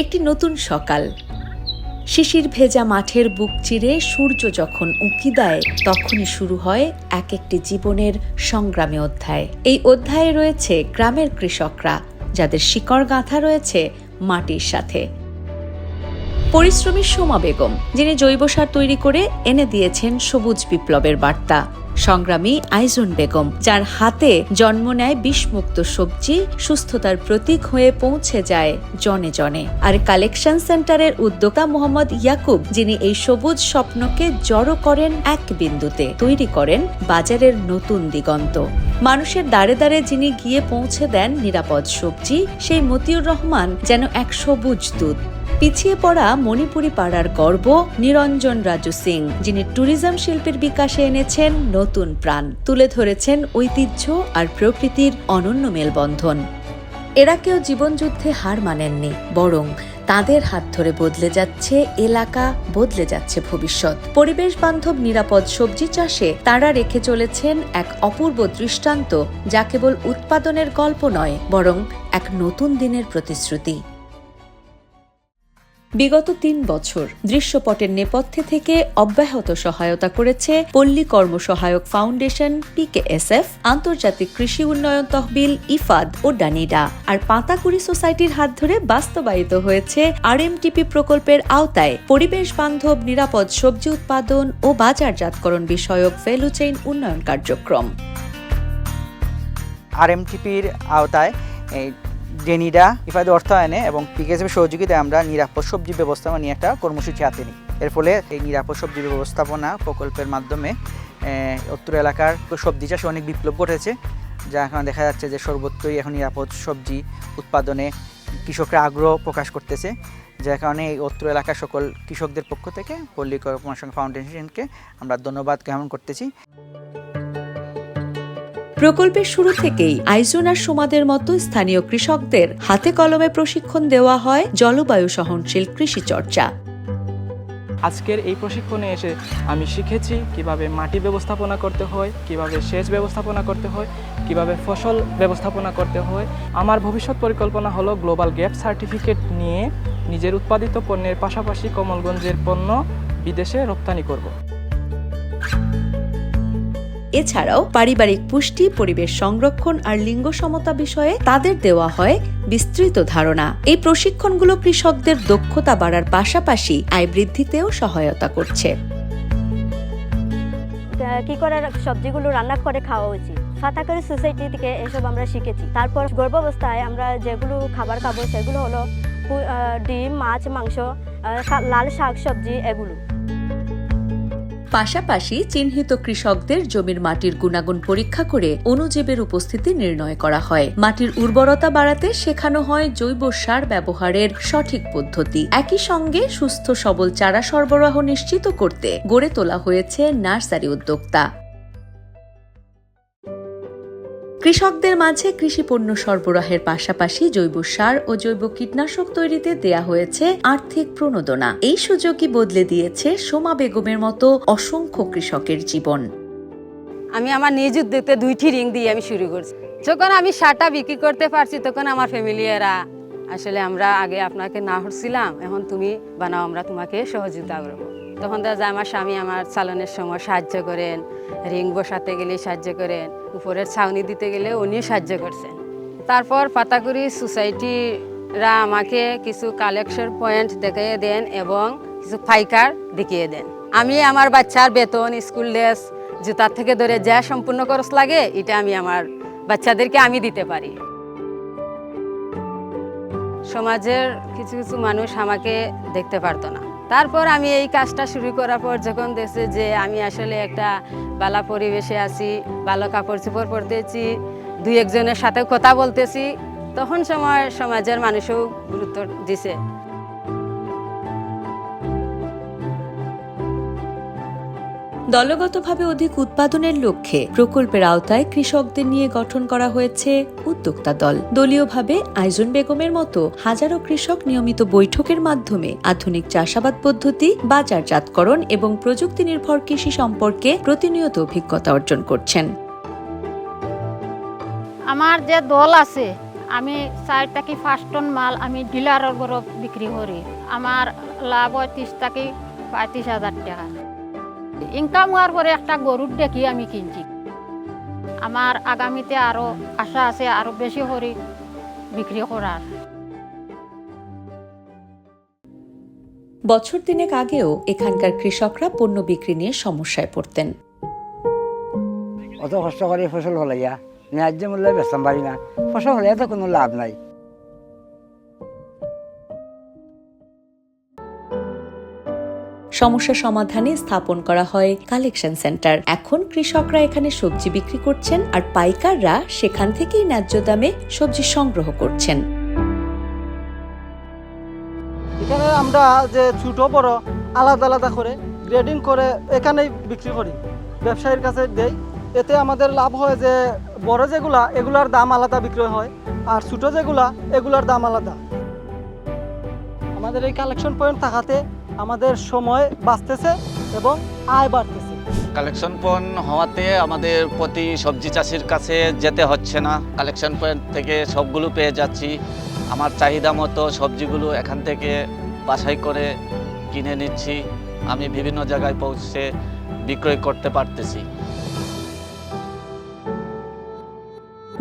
একটি নতুন সকাল। শিশির ভেজা মাঠের বুক চিরে সূর্য যখন উঁকি দেয়, তখনই শুরু হয় এক একটি জীবনের সংগ্রামী অধ্যায়। এই অধ্যায়ে রয়েছে গ্রামের কৃষকরা, যাদের শিকড় গাঁথা রয়েছে মাটির সাথে। পরিশ্রমী সোমা বেগম, যিনি জৈব সার তৈরি করে এনে দিয়েছেন সবুজ বিপ্লবের বার্তা। সংগ্রামী আইজন বেগম, যার হাতে জন্ম নেয় বিষমুক্ত সবজি, সুস্থতার প্রতীক হয়ে পৌঁছে যায় জনে জনে। আর কালেকশন সেন্টারের উদ্যোক্তা মোহাম্মদ ইয়াকুব, যিনি এই সবুজ স্বপ্নকে জড়ো করেন এক বিন্দুতে, তৈরি করেন বাজারের নতুন দিগন্ত। মানুষের দাঁড়ে দাঁড়ে যিনি গিয়ে পৌঁছে দেন নিরাপদ সবজি, সেই মতিউর রহমান যেন এক সবুজ দূত। পিছিয়ে পড়া মণিপুরি পাড়ার গর্ব নিরঞ্জন রাজু সিং, যিনি ট্যুরিজম শিল্পের বিকাশে এনেছেন নতুন প্রাণ, তুলে ধরেছেন ঐতিহ্য আর প্রকৃতির অনন্য মেলবন্ধন। এরা কেউ জীবনযুদ্ধে হার মানেননি, বরং তাদের হাত ধরে বদলে যাচ্ছে, এলাকা বদলে যাচ্ছে ভবিষ্যৎ। পরিবেশ বান্ধব নিরাপদ সবজি চাষে তারা রেখে চলেছেন এক অপূর্ব দৃষ্টান্ত, যা কেবল উৎপাদনের গল্প নয়, বরং এক নতুন দিনের প্রতিশ্রুতি। বিগত তিন বছর দৃশ্যপটের নেপথ্যে থেকে অব্যাহত সহায়তা করেছে পল্লী কর্ম সহায়ক ফাউন্ডেশন পিকেএসএফ, আন্তর্জাতিক কৃষি উন্নয়ন তহবিল ইফাদ ও ডানিডা। আর পাতাকুড়ি সোসাইটির হাত ধরে বাস্তবায়িত হয়েছে আরএমটিপি প্রকল্পের আওতায় পরিবেশ বান্ধব, নিরাপদ সবজি উৎপাদন ও বাজারজাতকরণ বিষয়ক ভ্যালু চেইন উন্নয়ন কার্যক্রম। আরএমটিপির আওতায় ডেনিডা ইফাদ অর্থায়নে এবং পিকেএসএফ সহযোগিতায় আমরা নিরাপদ সবজি ব্যবস্থাপনা নিয়ে একটা কর্মসূচি হাতে নিই। এর ফলে এই নিরাপদ সবজি ব্যবস্থাপনা প্রকল্পের মাধ্যমে উত্তর এলাকার সবজি চাষে অনেক বিপ্লব ঘটেছে, যা এখন দেখা যাচ্ছে যে সর্বত্রই এখন নিরাপদ সবজি উৎপাদনে কৃষকরা আগ্রহ প্রকাশ করতেছে, যার কারণে এই উত্তর এলাকার সকল কৃষকদের পক্ষ থেকে পল্লী কর্মসংঘ ফাউন্ডেশনকে আমরা ধন্যবাদ জ্ঞাপন করতেছি। প্রকল্পের শুরু থেকেই আইজোন আর সোমাদের মতো স্থানীয় কৃষকদের হাতে কলমে প্রশিক্ষণ দেওয়া হয় জলবায়ু সহনশীল কৃষি চর্চা আজকের এই প্রশিক্ষণে এসে আমি শিখেছি কীভাবে মাটি ব্যবস্থাপনা করতে হয়, কীভাবে সেচ ব্যবস্থাপনা করতে হয়, কীভাবে ফসল ব্যবস্থাপনা করতে হয় আমার ভবিষ্যৎ পরিকল্পনা হলো গ্লোবাল গ্যাপ সার্টিফিকেট নিয়ে নিজের উৎপাদিত পণ্যের পাশাপাশি কমলগঞ্জের পণ্য বিদেশে রপ্তানি করব। এছাড়াও পারিবারিক পুষ্টি, পরিবেশ সংরক্ষণ আর লিঙ্গ সমতা বিষয়ে তাদের দেওয়া হয় বিস্তৃত ধারণা। এই প্রশিক্ষণগুলো কৃষকদের দক্ষতা বাড়ার পাশাপাশি আয় বৃদ্ধিতেও সহায়তা করছে। কি করে সবজিগুলো রান্না করে খাওয়া উচিত। ফাতাকারি সোসাইটি থেকে এসব আমরা শিখেছি। তারপর গর্ভাবস্থায় আমরা যেগুলো খাবার খাব সেগুলো হলো ডিম, মাছ, মাংস লাল শাক, সবজি, এগুলো। পাশাপাশি চিহ্নিত কৃষকদের জমির মাটির গুণাগুণ পরীক্ষা করে অনুজীবের উপস্থিতি নির্ণয় করা হয়। মাটির উর্বরতা বাড়াতে শেখানো হয় জৈব সার ব্যবহারের সঠিক পদ্ধতি। একই সঙ্গে সুস্থ সবল চারা সরবরাহ নিশ্চিত করতে গড়ে তোলা হয়েছে নার্সারি উদ্যোক্তা। কৃষকদের মাঝে কৃষি পণ্য সরবরাহের পাশাপাশি জৈব সার ও জৈব কীটনাশক তৈরিতে দেয়া হয়েছে আর্থিক প্রণোদনা। এই সুযোগই বদলে দিয়েছে সোমা বেগমের মতো অসংখ্য কৃষকের জীবন। আমি আমার নিজ উদ্যোগে দুইটি রিং দিয়ে আমি শুরু করছি। যখন আমি শার্টটা বিক্রি করতে পারছি, তখন আমার ফ্যামিলি এরা আসলে আমরা আগে আপনাকে না হচ্ছিলাম এখন তুমি বানাও, আমরা তোমাকে সহযোগিতা করব। তখন দেখা যায় আমার স্বামী আমার চালানের সময় সাহায্য করেন রিং বসাতে গেলে সাহায্য করেন, উপরের ছাউনি দিতে গেলে উনিও সাহায্য করছেন। তারপর পাতাকুড়ি সোসাইটিরা আমাকে কিছু কালেকশন পয়েন্ট দেখিয়ে দেন এবং কিছু ফাইকার দেখিয়ে দেন। আমি আমার বাচ্চার বেতন স্কুল ড্রেস জুতার থেকে ধরে যা সম্পূর্ণ খরচ লাগে, এটা আমি আমার বাচ্চাদেরকে আমি দিতে পারি। সমাজের কিছু কিছু মানুষ আমাকে দেখতে পারতো না। তারপর আমি এই কাজটা শুরু করার পর যখন দেখছে যে আমি আসলে একটা বালা পরিবেশে আছি ভালো কাপড় চোপড় পরতেছি, দুই একজনের সাথে কথা বলতেছি, তখন সময়, সমাজের মানুষও গুরুত্ব দিছে। দলগতভাবে অধিক উৎপাদনের লক্ষ্যে প্রকল্পের আওতায় কৃষকদের নিয়ে গঠন করা হয়েছে উদ্যোক্তা দল। দলীয়ভাবে আইজন বেগমের মতো হাজারো কৃষক নিয়মিত বৈঠকের মাধ্যমে আধুনিক চাষাবাদ পদ্ধতি, বাজারজাতকরণ এবং প্রযুক্তি নির্ভর কৃষি সম্পর্কে প্রতিনিয়ত অভিজ্ঞতা অর্জন করছেন। আমার যে দল আছে, আমি চার থেকে পাঁচ টন মাল আমি ডিলারের বড় বিক্রি করি। আমার লাভ হয় ত্রিশ থেকে পঁয়ত্রিশ হাজার টাকা। ইনকাম হওয়ার পরে একটা গরুর দেখি আমি কিনছি। আমার আগামীতে আরও আশা আছে আরও বেশি করে বিক্রি করার। বছর তিনেক আগেও এখানকার কৃষকরা পণ্য বিক্রি নিয়ে সমস্যায় পড়তেন। অত কষ্ট করে ফসল হলাইয়া ন্যায্য মূল্যে বেচতাম পারি না। ফসল হলে তো কোনো লাভ নাই। সমস্যা সমাধানে স্থাপন করা হয় কালেকশন সেন্টার এখন কৃষকরা এখানে সবজি বিক্রি করছেন আর পাইকাররা সেখান থেকেই ন্যায্য দামে সবজি সংগ্রহ করছেন। এখানে আমরা যে ছোট বড় আলাদা আলাদা করে গ্রেডিং করে এখানেই বিক্রি করি, ব্যবসায়ীর কাছে দেই। এতে আমাদের লাভ হয় যে বড় যেগুলা, এগুলার দাম আলাদা বিক্রি হয় আর ছোট যেগুলা, এগুলার দাম আলাদা। আমাদের এই কালেকশন পয়েন্ট থাকাতে আমাদের সময় বাঁচতেছে এবং আয় বাড়তেছে। কালেকশন পয়েন্ট হওয়াতে আমাদের প্রতি সবজি চাষির কাছে যেতে হচ্ছে না। কালেকশন পয়েন্ট থেকে সবগুলো পেয়ে যাচ্ছি। আমার চাহিদা মতো সবজিগুলো এখান থেকে বাছাই করে কিনে নিচ্ছি। আমি বিভিন্ন জায়গায় পৌঁছে বিক্রয় করতে পারতেছি।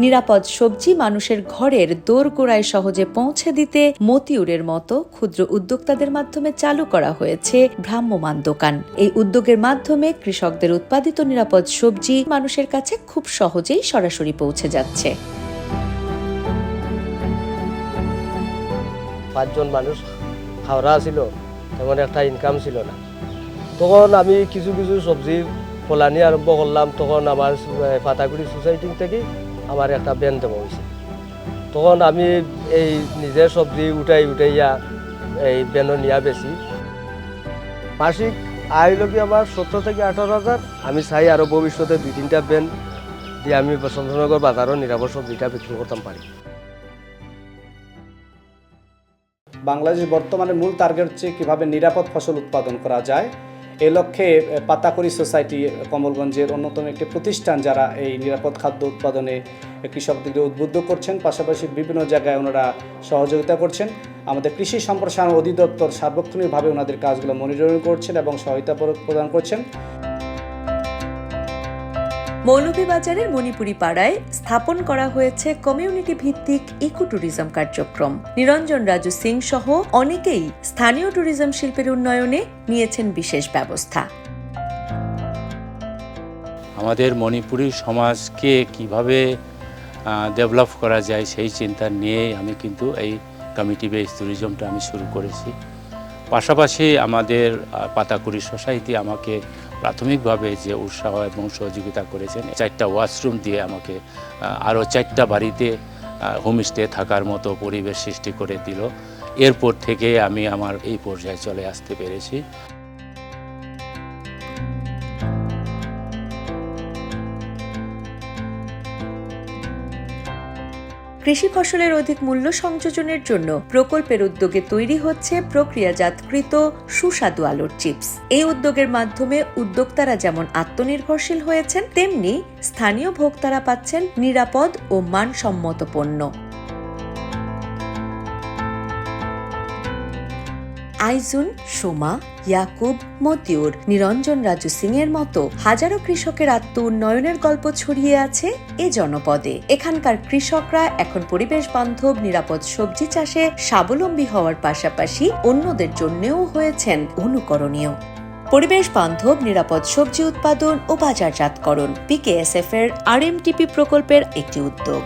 নিরাপদ সবজি মানুষের ঘরের দোরগোড়ায় সহজে পৌঁছে দিতে মতিউরের মতো ক্ষুদ্র উদ্যোক্তাদের মাধ্যমে চালু করা হয়েছে ভ্রাম্যমান দোকান। এই উদ্যোগের মাধ্যমে কৃষকদের উৎপাদিত নিরাপদ সবজি মানুষের কাছে খুব সহজেই সরাসরি পৌঁছে যাচ্ছে। পাঁচজন মানুষ খাওয়া ছিল তেমন একটা ইনকাম ছিল না। তখন আমি কিছু কিছু সবজি ফলানি আরম্ভ করলাম, তখন আমার পাতাগুড়ি সোসাইটি থেকে আমার একটা ব্যান দেওয়া হয়েছে। তখন আমি এই নিজের সবজি উঠাই উঠাইয়া এই ব্যানও নিয়া বেশি মাসিক আয় লোক আমার সত্তর থেকে আঠারো হাজার। আমি চাই আরও ভবিষ্যতে দুই তিনটা ব্যান দিয়ে আমি চন্দ্রনগর বাজারও নিরাপদ সবজিটা বিক্রি করতাম পারি। বাংলাদেশ বর্তমানে মূল টার্গেট হচ্ছে কীভাবে নিরাপদ ফসল উৎপাদন করা যায়। এ লক্ষ্যে পাতাকরি সোসাইটি কমলগঞ্জের অন্যতম একটি প্রতিষ্ঠান যারা এই নিরাপদ খাদ্য উৎপাদনে কৃষকদেরকে উদ্বুদ্ধ করছেন, পাশাপাশি বিভিন্ন জায়গায় ওনারা সহযোগিতা করছেন। আমাদের কৃষি সম্প্রসারণ অধিদপ্তর সার্বক্ষণিকভাবে ওনাদের কাজগুলো মনিটরিং করছেন এবং সহায়তা প্রদান করছেন। মৌলভীবাজারের মণিপুরি পাড়ায় স্থাপন করা হয়েছে কমিউনিটি ভিত্তিক ইকো ট্যুরিজম কার্যক্রম। নিরঞ্জন রাজু সিং সহ অনেকেই স্থানীয় ট্যুরিজম শিল্পের উন্নয়নে নিয়েছেন বিশেষ ব্যবস্থা। আমাদের মণিপুরি সমাজকে কীভাবে ডেভেলপ করা যায় সেই চিন্তা নিয়ে আমি কিন্তু এই কমিটি বেস ট্যুরিজমটা আমি শুরু করেছি। পাশাপাশি আমাদের পাতাকুড়ি সোসাইটি আমাকে প্রাথমিকভাবে যে উৎসাহ এবং সহযোগিতা করেছেন, চারটা ওয়াশরুম দিয়ে আমাকে আরও চারটা বাড়িতে হোমস্টে থাকার মতো পরিবেশ সৃষ্টি করে দিল। এরপর থেকে আমি আমার এই পর্যায়ে চলে আসতে পেরেছি। কৃষি ফসলের অধিক মূল্য সংযোজনের জন্য প্রকল্পের উদ্যোগে তৈরি হচ্ছে প্রক্রিয়াজাতকৃত সুস্বাদু আলুর চিপস। এই উদ্যোগের মাধ্যমে উদ্যোক্তারা যেমন আত্মনির্ভরশীল হয়েছেন, তেমনি স্থানীয় ভোক্তারা পাচ্ছেন নিরাপদ ও মানসম্মত পণ্য। আইজুন, সোমা, ইয়াকুব, মতিউর, নিরঞ্জন রাজু সিং এর মতো হাজারো কৃষকের আত্ম উন্নয়নের গল্প ছড়িয়ে আছে এ জনপদে। এখানকার কৃষকরা এখন পরিবেশ বান্ধব, নিরাপদ সবজি চাষে স্বাবলম্বী হওয়ার পাশাপাশি অন্যদের জন্যও হয়েছেন অনুকরণীয়। পরিবেশ বান্ধব, নিরাপদ সবজি উৎপাদন ও বাজারজাতকরণ পিকেএসএফ এর আরএমটিপি প্রকল্পের একটি উদ্যোগ।